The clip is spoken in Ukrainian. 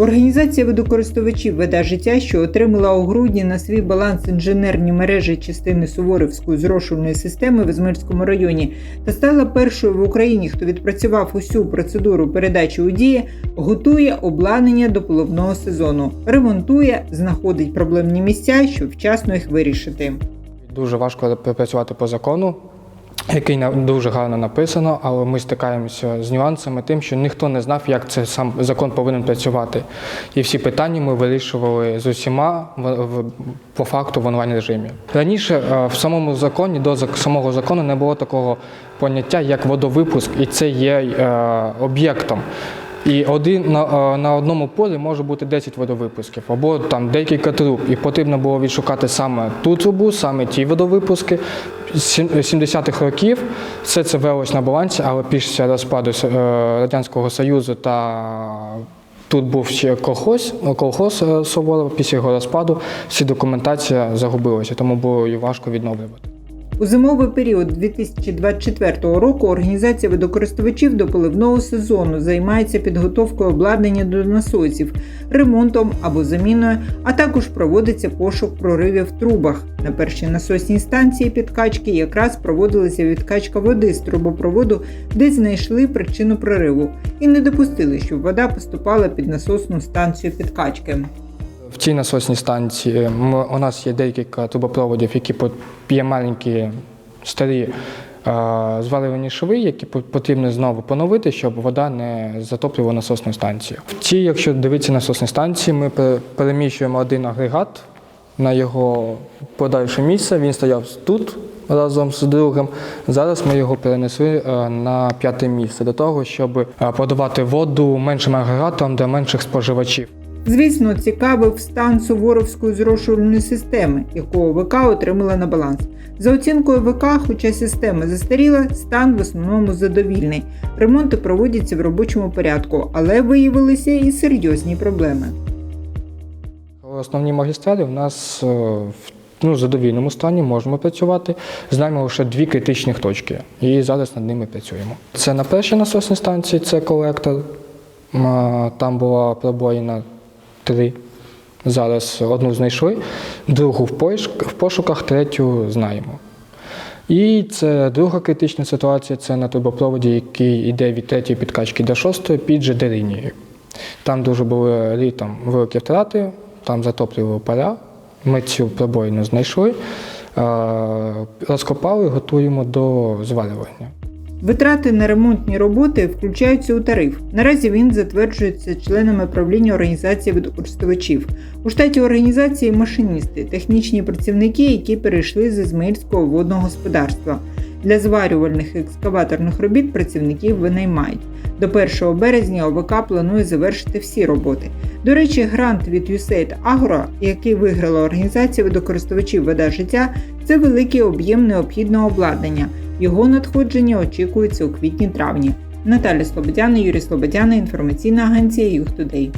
Організація водокористувачів Вода життя, що отримала у грудні на свій баланс інженерні мережі частини Суворівської зрошувальної системи в Ізмирському районі та стала першою в Україні, хто відпрацював усю процедуру передачі у дії, готує обладнання до поливного сезону, ремонтує, знаходить проблемні місця, щоб вчасно їх вирішити. Дуже важко працювати по закону, який дуже гарно написано, але ми стикаємося з нюансами тим, що ніхто не знав, як це сам закон повинен працювати. І всі питання ми вирішували з усіма в, по факту в онлайн режимі. Раніше е, в самому законі до самого закону не було такого поняття, як водовипуск, і це є е, об'єктом. І один на, на одному полі може бути 10 водовипусків або там декілька труб. І потрібно було відшукати саме ту трубу, саме ті водовипуски. З сім- 70-х років все це велось на балансі, але після розпаду е, Радянського Союзу та тут був ще колхоз, колхоз е, Суворова, після його розпаду всі документація загубилася, тому було її важко відновлювати. У зимовий період 2024 року організація водокористувачів до поливного сезону займається підготовкою обладнання до насосів, ремонтом або заміною, а також проводиться пошук проривів в трубах. На першій насосній станції підкачки якраз проводилася відкачка води з трубопроводу, де знайшли причину прориву, і не допустили, щоб вода поступала під насосну станцію підкачки. В цій насосній станції ми, у нас є декілька трубопроводів, які є маленькі старі е, зварювані шви, які потрібно знову поновити, щоб вода не затоплювала насосну станцію. В цій, якщо дивитися насосні станції, ми переміщуємо один агрегат на його подальше місце. Він стояв тут разом з другим. Зараз ми його перенесли е, на п'яте місце для того, щоб е, подавати воду меншим агрегатом для менших споживачів. Звісно, цікавив стан Суворовської зрошувальної системи, яку ОВК отримала на баланс. За оцінкою ВК, хоча система застаріла, стан в основному задовільний. Ремонти проводяться в робочому порядку, але виявилися і серйозні проблеми. Основні магістралі в нас е, в ну, задовільному стані можемо працювати. Знаємо лише дві критичних точки, і зараз над ними працюємо. Це на першій насосній станції, це колектор. Там була пробоїна три. Зараз одну знайшли, другу в пошуках, третю знаємо. І це друга критична ситуація це на трубопроводі, який йде від третьої підкачки до шостої під ЖД лінією. Там дуже були літом великі втрати, там затоплювали поля. Ми цю пробоїну знайшли, розкопали, готуємо до зварювання. Витрати на ремонтні роботи включаються у тариф. Наразі він затверджується членами правління організації водокористувачів. У штаті організації машиністи, технічні працівники, які перейшли з Ізмаїльського водного господарства. Для зварювальних екскаваторних робіт працівників винаймають. До 1 березня ОВК планує завершити всі роботи. До речі, грант від USAID Agro, який виграла організація водокористувачів вода життя, це великий об'єм необхідного обладнання. Його надходження очікується у квітні-травні. Наталя Слободяна, Юрій Слободяна, інформаційна агенція Юг Тудей.